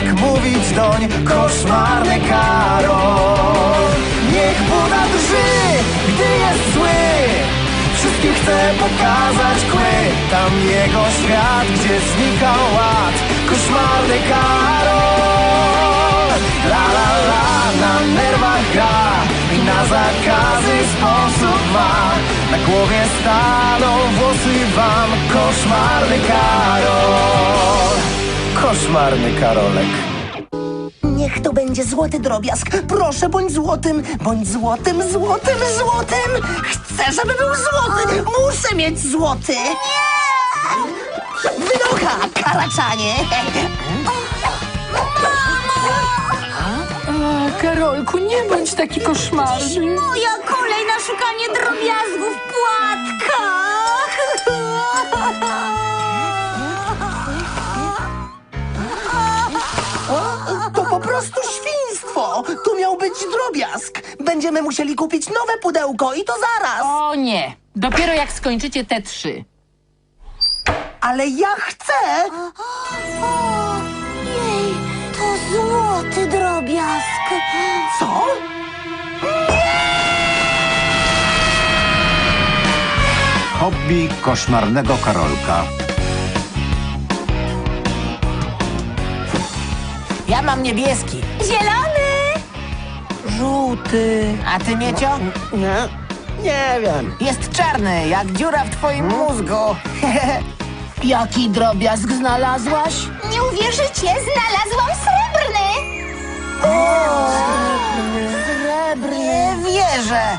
tak mówić doń koszmarny Karol. Niech Buda drży, gdy jest zły. Wszystkim chce pokazać kły. Tam jego świat, gdzie znika ład. Koszmarny Karol. La la la, na nerwach gra I na zakazy sposób ma. Na głowie staną włosy wam Koszmarny Karol Koszmarny Karolek Niech to będzie złoty drobiazg. Proszę, bądź złotym, bądź złotym, złotym, złotym. Chcę, żeby był złoty. Muszę mieć złoty. Wynocha, karaczanie. A, Karolku, nie bądź taki koszmarny. Moja kolej na szukanie drobiazgów Drobiazg. Będziemy musieli kupić nowe pudełko i to zaraz. O nie, dopiero jak skończycie te trzy. Ale ja chcę. Jej, to złoty drobiazg. Co? Hobby koszmarnego Karolka. Ja mam niebieski. Zielony! Żółty. A ty, Miecio? Nie, nie wiem. Jest czarny, jak dziura w twoim mózgu. Jaki drobiazg znalazłaś? Nie uwierzycie, znalazłam srebrny! Nie wierzę.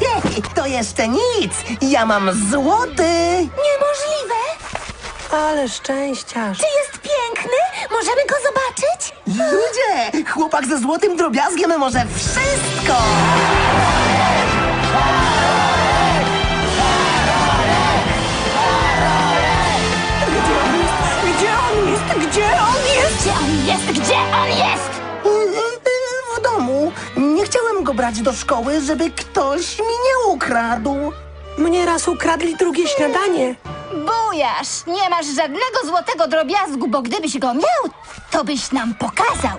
Hej, to jeszcze nic. Ja mam złoty. Niemożliwe! Ale szczęściarz. Czy jest piękny? Możemy go zobaczyć? Ludzie, chłopak ze złotym drobiazgiem może wszystko. Gdzie on jest? Gdzie on jest? Gdzie on jest? Gdzie on jest? W domu. Nie chciałem go brać do szkoły, żeby ktoś mi nie ukradł. Mnie raz ukradli drugie śniadanie. Bujasz! Nie masz żadnego złotego drobiazgu, bo gdybyś go miał, to byś nam pokazał.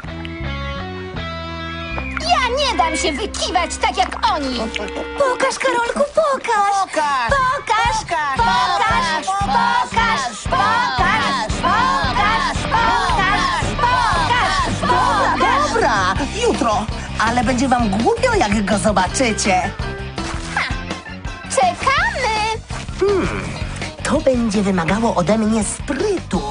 Ja nie dam się wykiwać tak jak oni. Pokaż, Karolku, pokaż. Pokaż. Pokaż, Pokaż. pokaż, pokaż, pokaż, pokaż, pokaż, pokaż, pokaż. Dobra, jutro. Ale będzie wam głupio, jak go zobaczycie. Czekamy. To będzie wymagało ode mnie sprytu.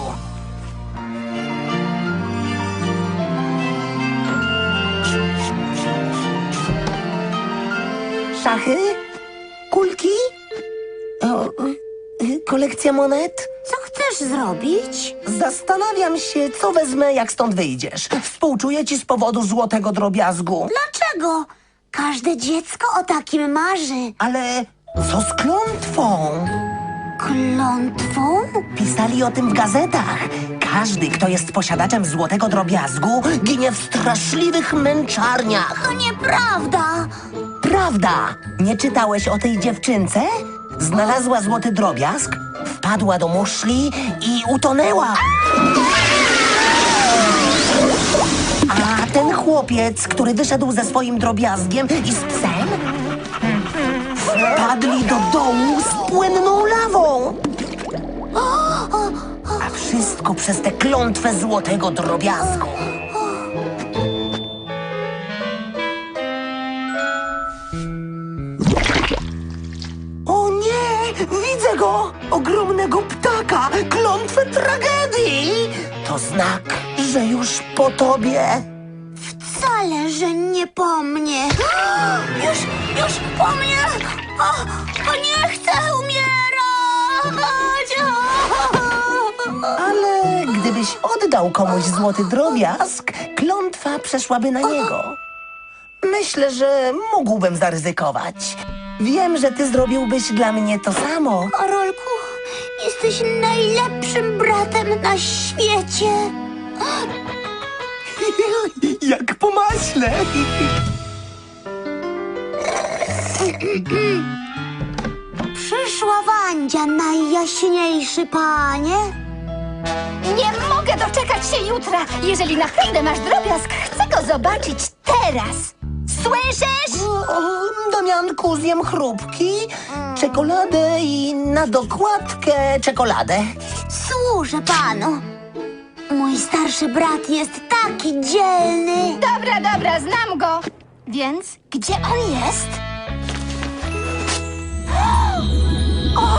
Szachy? Kulki? O, y, kolekcja monet? Co chcesz zrobić? Zastanawiam się, co wezmę, jak stąd wyjdziesz. Współczuję ci z powodu złotego drobiazgu. Dlaczego? Każde dziecko o takim marzy. Ale co z klątwą? Klątwą? Pisali o tym w gazetach. Każdy, kto jest posiadaczem złotego drobiazgu, ginie w straszliwych męczarniach. To nieprawda. Prawda? Nie czytałeś o tej dziewczynce? Znalazła złoty drobiazg, wpadła do muszli i utonęła. A ten chłopiec, który wyszedł ze swoim drobiazgiem i z psem, wpadli do dołu z płynną przez tę klątwę złotego drobiazgu. O nie! Widzę go! Ogromnego ptaka! Klątwę tragedii! To znak, że już po tobie. Wcale, że nie po mnie. Już, już po mnie! O, o nie chcę umierać! Ale gdybyś oddał komuś złoty drobiazg, klątwa przeszłaby na niego. Myślę, że mógłbym zaryzykować. Wiem, że ty zrobiłbyś dla mnie to samo. Karolku, jesteś najlepszym bratem na świecie. Jak po maśle. Przyszła Wandzia, najjaśniejszy panie. Nie mogę doczekać się jutra. Jeżeli naprawdę masz drobiazg, chcę go zobaczyć teraz. Słyszysz? O, Damianku, zjem chrupki, czekoladę i na dokładkę czekoladę. Służę panu. Mój starszy brat jest taki dzielny. Dobra, dobra, znam go. Więc gdzie on jest? O,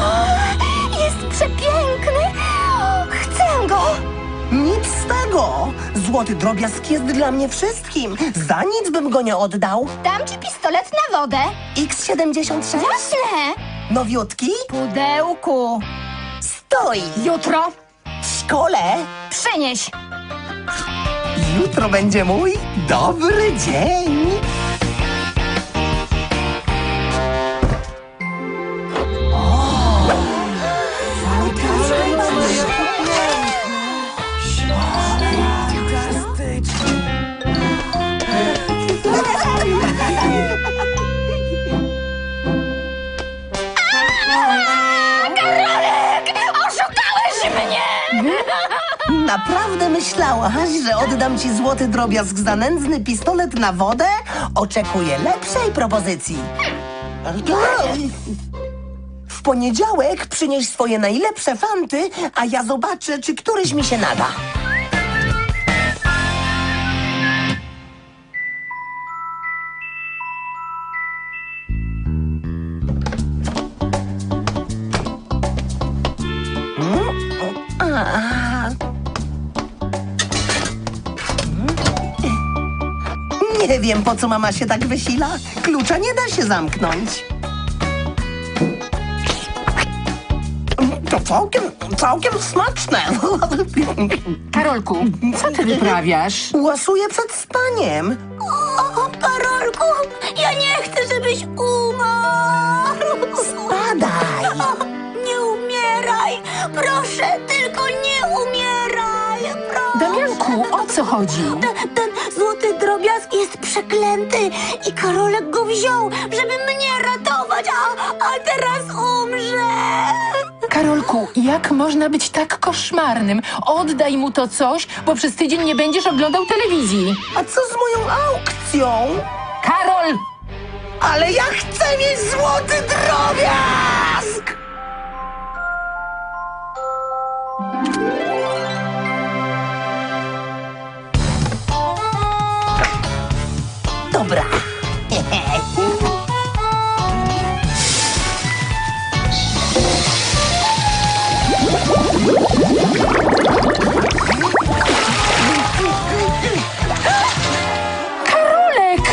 jest przepiękny. Go. Nic z tego! Złoty drobiazg jest dla mnie wszystkim. Za nic bym go nie oddał. Dam ci pistolet na wodę. X76? Jasne. Nowiutki? Pudełku. Stoi! Jutro W szkole? Przynieś. Jutro będzie mój dobry dzień. Myślałaś, że oddam ci złoty drobiazg za nędzny pistolet na wodę? Oczekuję lepszej propozycji. W poniedziałek przynieś swoje najlepsze fanty, a ja zobaczę, czy któryś mi się nada. Nie wiem, po co mama się tak wysila. Klucza nie da się zamknąć. To całkiem, całkiem smaczne. Karolku, co ty wyprawiasz? Łasuję przed spaniem. O, Karolku, ja nie chcę, żebyś umarł. Spadaj. O, nie umieraj. Proszę, tylko nie umieraj. Proszę. Damianku, o co chodzi? Ten, ten złoty drobiazg przeklęty i Karolek go wziął, żeby mnie ratować, a, a teraz umrze. Karolku, jak można być tak koszmarnym? Oddaj mu to coś, bo przez tydzień nie będziesz oglądał telewizji. A co z moją aukcją? Karol! Ale ja chcę mieć złoty drobiazg! Dobra. Karolek!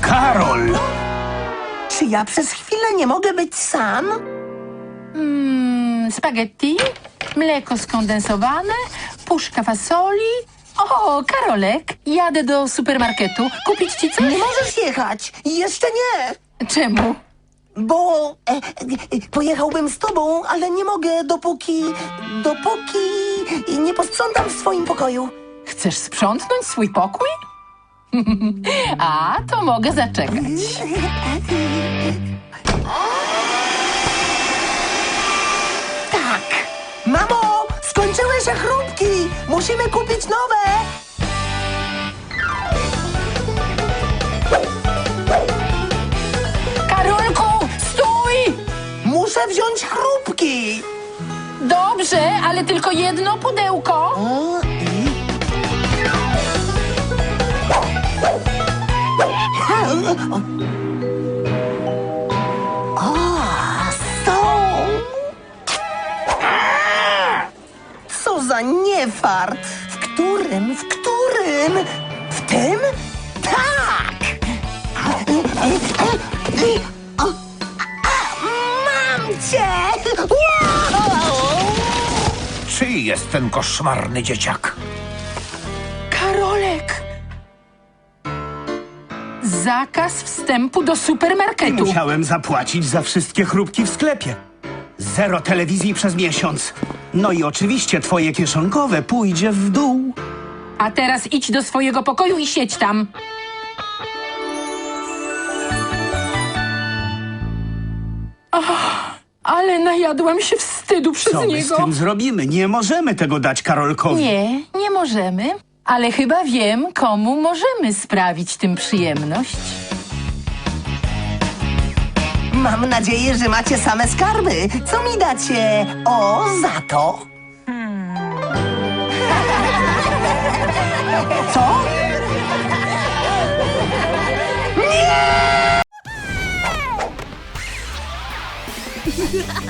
Karol! Czy ja przez chwilę nie mogę być sam? Mm, spaghetti, mleko skondensowane, puszka fasoli. O, Karolek, jadę do supermarketu. Kupić ci coś? Nie możesz jechać. Jeszcze nie. Czemu? Bo e, e, pojechałbym z tobą, ale nie mogę dopóki, dopóki nie posprzątam w swoim pokoju. Chcesz sprzątnąć swój pokój? A, to mogę zaczekać. Tak. Mamo, skończyły się chrupki. Musimy kupić nowe. Karolku, stój! Muszę wziąć chrupki. Dobrze, ale tylko jedno pudełko. O, i- O, za niefart. W którym, w którym? W tym? Tak! A, Mam cię! Wow! Czyj jest ten koszmarny dzieciak? Karolek! Zakaz wstępu do supermarketu. Musiałem zapłacić za wszystkie chrupki w sklepie. Zero telewizji przez miesiąc. No i oczywiście twoje kieszonkowe pójdzie w dół. A teraz idź do swojego pokoju i siedź tam. Ale najadłam się wstydu przez Co my z niego. tym zrobimy? Nie możemy tego dać Karolkowi. Nie, nie możemy. Ale chyba wiem, komu możemy sprawić tym przyjemność. Mam nadzieję, że macie same skarby. Co mi dacie? O, za to. Co?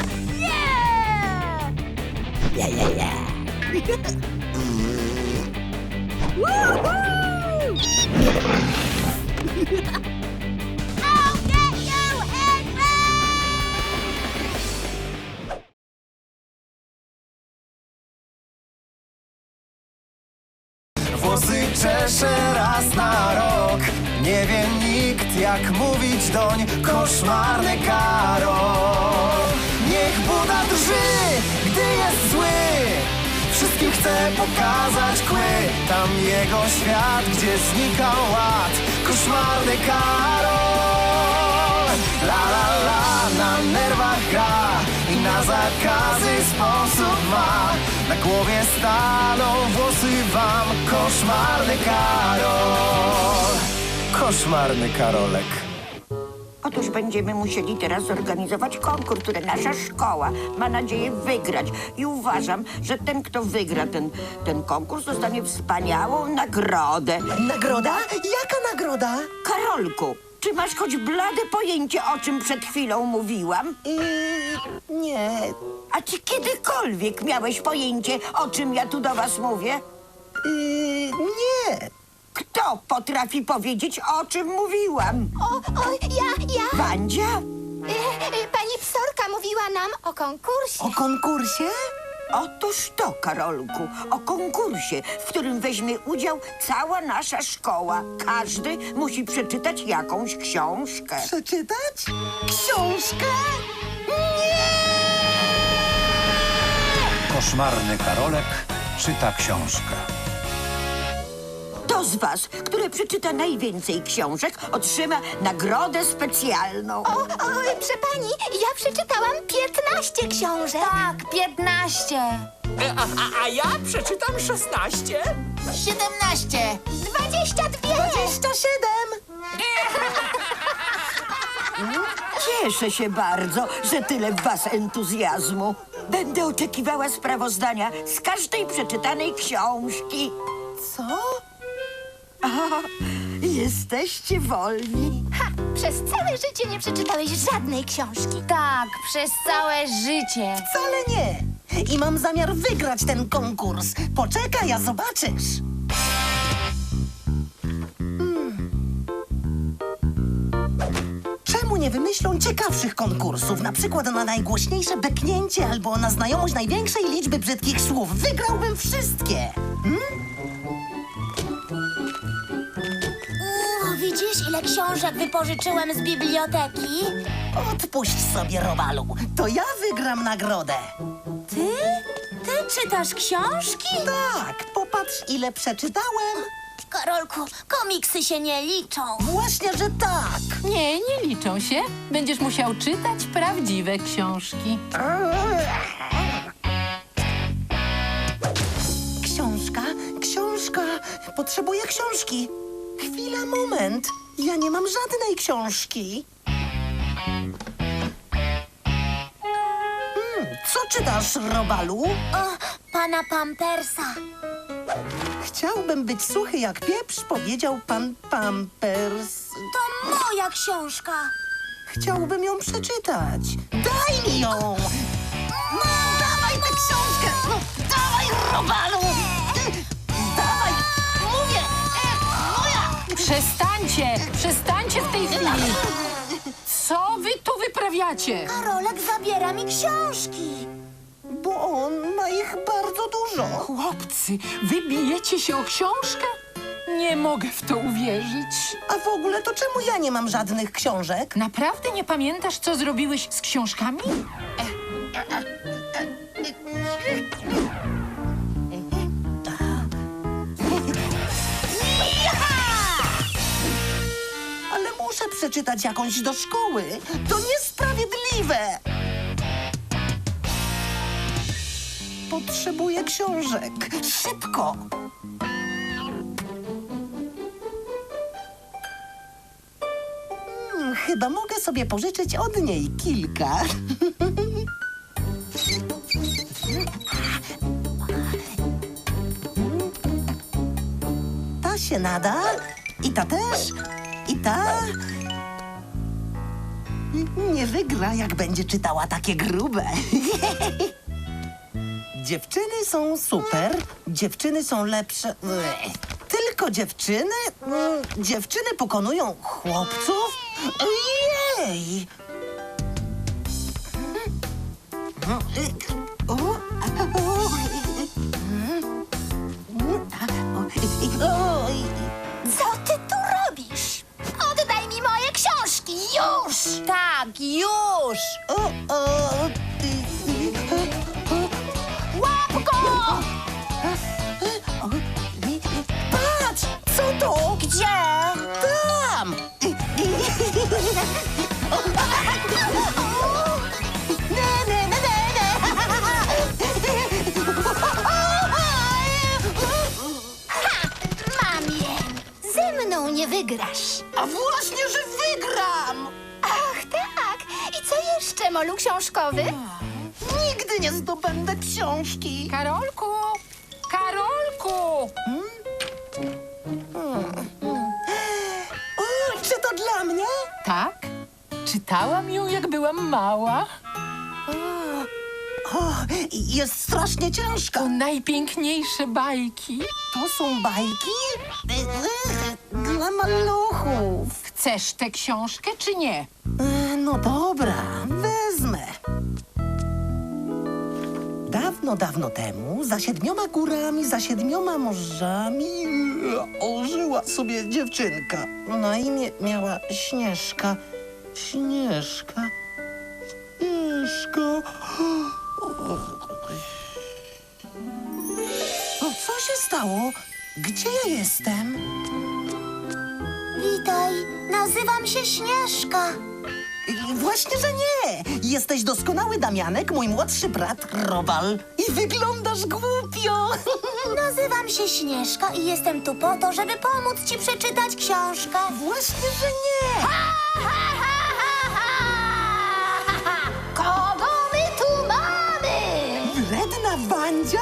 Włosy jak mówić doń Koszmarny Karol. Niech Buda drży, gdy jest zły. Wszystkim chce pokazać kły. Tam jego świat, gdzie znika ład. Koszmarny Karol. La la la, na nerwach gra I na zakazy sposób ma. Na głowie staną włosy wam Koszmarny Karol Koszmarny Karolek Otóż będziemy musieli teraz zorganizować konkurs, który nasza szkoła ma nadzieję wygrać. I uważam, że ten, kto wygra ten, ten konkurs, dostanie wspaniałą nagrodę. Nagroda? Jaka nagroda? Karolku, czy masz choć blade pojęcie, o czym przed chwilą mówiłam? Yy, nie. A czy kiedykolwiek miałeś pojęcie, o czym ja tu do was mówię? Yy, nie. Kto potrafi powiedzieć, o czym mówiłam? O, o, ja, ja. Wandzia? E, e, Pani psorka mówiła nam o konkursie. O konkursie? Otóż to, Karolku, o konkursie, w którym weźmie udział cała nasza szkoła. Każdy musi przeczytać jakąś książkę. Przeczytać? Książkę? Koszmarny Karolek czyta książkę. To z was, które przeczyta najwięcej książek, otrzyma nagrodę specjalną. O, o, pani, ja przeczytałam 15 książek. Tak, 15. A, a, a ja przeczytam 16. 17. 22. 27. Cieszę się bardzo, że tyle w was entuzjazmu. Będę oczekiwała sprawozdania z każdej przeczytanej książki. Co? Jesteście wolni. Ha, przez całe życie nie przeczytałeś żadnej książki. Tak, przez całe życie. Wcale nie. I mam zamiar wygrać ten konkurs. Poczekaj, a zobaczysz. Hmm. Czemu nie wymyślą ciekawszych konkursów? Na przykład na najgłośniejsze beknięcie albo na znajomość największej liczby brzydkich słów. Wygrałbym wszystkie. O, widzisz, ile książek wypożyczyłem z biblioteki? Odpuść sobie, Robalu. To ja wygram nagrodę. Ty? Ty czytasz książki? Tak, popatrz, ile przeczytałem. Karolku, komiksy się nie liczą. Właśnie, że tak. Nie, nie liczą się. Będziesz musiał czytać prawdziwe książki. Książka, książka. Potrzebuję książki. Chwila, moment. Ja nie mam żadnej książki. Hmm, co czytasz, Robalu? O, pana Pampersa. Chciałbym być suchy jak pieprz, powiedział pan Pampers. To moja książka. Chciałbym ją przeczytać. Daj mi ją! No, dawaj tę książkę! No, dawaj, Robalu! Przestańcie! Przestańcie w tej chwili! Co wy tu wyprawiacie? Karolek zabiera mi książki. Bo on ma ich bardzo dużo. Chłopcy, wy bijecie się o książkę? Nie mogę w to uwierzyć. A w ogóle to czemu ja nie mam żadnych książek? Naprawdę nie pamiętasz, co zrobiłeś z książkami? Przeczytać jakąś do szkoły. To niesprawiedliwe. Potrzebuję książek. Szybko! Hmm, chyba mogę sobie pożyczyć od niej kilka. Ta się nada. I ta też. I ta. Nie wygra, jak będzie czytała takie grube. Dziewczyny są super, dziewczyny są lepsze. Tylko dziewczyny? Mm, Dziewczyny pokonują chłopców? Ojej! O, już! Tak, już! o, o, Łap molu książkowy? Nigdy nie zdobędę książki. Karolku! Karolku! O, czy to dla mnie? Tak? Czytałam ją, jak byłam mała. O, jest strasznie ciężka. To najpiękniejsze bajki. To są bajki? Dla maluchów. Chcesz tę książkę, czy nie? E, No dobra, Dawno, dawno temu, za siedmioma górami, za siedmioma morzami, e, ożyła sobie dziewczynka. Na imię miała Śnieżka. Śnieżka. Śnieżka. Co się stało? Gdzie ja jestem? Witaj, nazywam się Śnieżka. Właśnie, że nie! Jesteś doskonały Damianek, mój młodszy brat Robal. I wyglądasz głupio! Nazywam się Śnieżka i jestem tu po to, żeby pomóc ci przeczytać książkę. Właśnie, że nie! Kogo my tu mamy? Wredna Wandzia?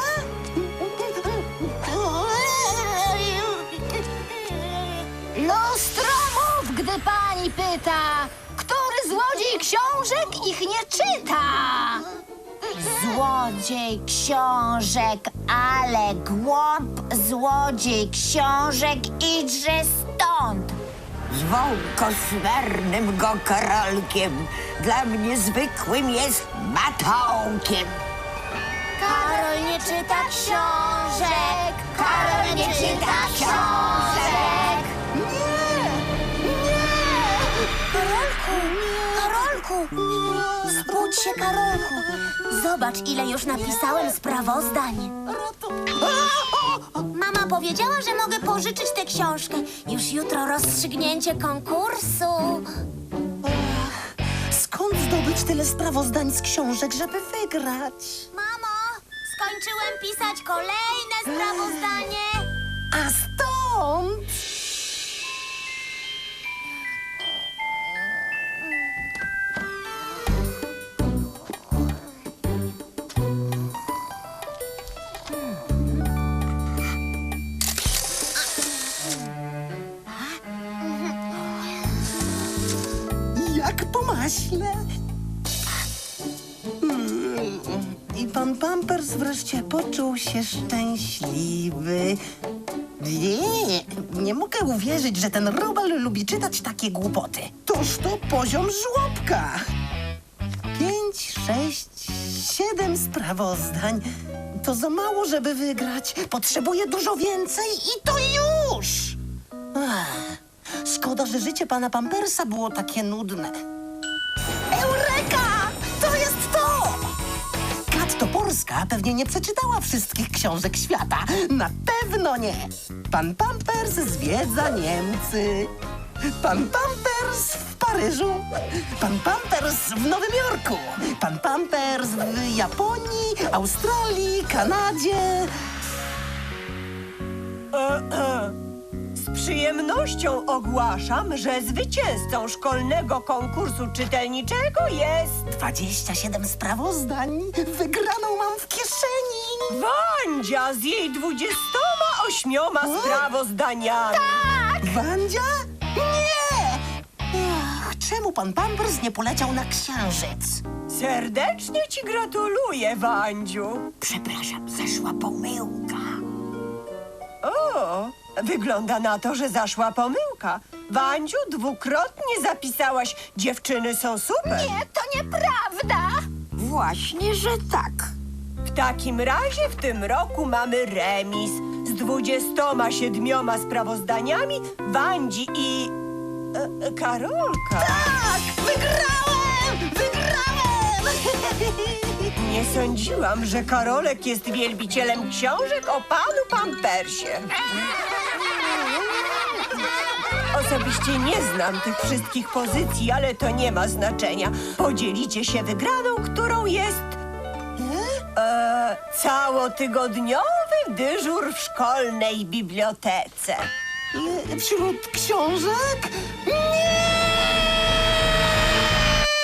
Lustro mów, gdy pani pyta, złodziej książek ich nie czyta? Złodziej książek, ale głąb złodziej książek idźże stąd. Zwą koszmarnym go Karolkiem. Dla mnie zwykłym jest matołkiem. Karol nie czyta książek, Karol nie czyta książek. Karolku, zbudź się, Karolku. Zobacz, ile już napisałem sprawozdań. Mama powiedziała, że mogę pożyczyć tę książkę. Już jutro rozstrzygnięcie konkursu. Skąd zdobyć tyle sprawozdań z książek, żeby wygrać? Mamo, skończyłem pisać kolejne sprawozdanie. A stąd... wreszcie poczuł się szczęśliwy. Nie, nie mogę uwierzyć, że ten Robal lubi czytać takie głupoty. Toż to poziom żłobka. Pięć, sześć, siedem sprawozdań. To za mało, żeby wygrać. Potrzebuję dużo więcej i to już! Ach, szkoda, że życie pana Pampersa było takie nudne. Toporska pewnie nie przeczytała wszystkich książek świata. Na pewno nie. Pan Pampers zwiedza Niemcy. Pan Pampers w Paryżu, pan Pampers w Nowym Jorku, pan Pampers w Japonii, Australii, Kanadzie. Z przyjemnością ogłaszam, że zwycięzcą szkolnego konkursu czytelniczego jest 27 sprawozdań. Wygraną mam w kieszeni. Wandzia z jej 28 sprawozdaniami. Wandzia? Nie! Ach, czemu pan Pampers nie poleciał na księżyc? Serdecznie ci gratuluję, Wandziu. Przepraszam, zaszła pomyłka. O, wygląda na to, że zaszła pomyłka. Wandziu, dwukrotnie zapisałaś Dziewczyny są super. Nie, to nieprawda! Właśnie, że tak. W takim razie w tym roku mamy remis z 27 sprawozdaniami Wandzi i e, e, Karolka. Tak! Wygrałem! Wygrałem! Nie sądziłam, że Karolek jest wielbicielem książek o panu Pampersie. Osobiście nie znam tych wszystkich pozycji, ale to nie ma znaczenia. Podzielicie się wygraną, którą jest e, całotygodniowy dyżur w szkolnej bibliotece. Wśród książek? Nie!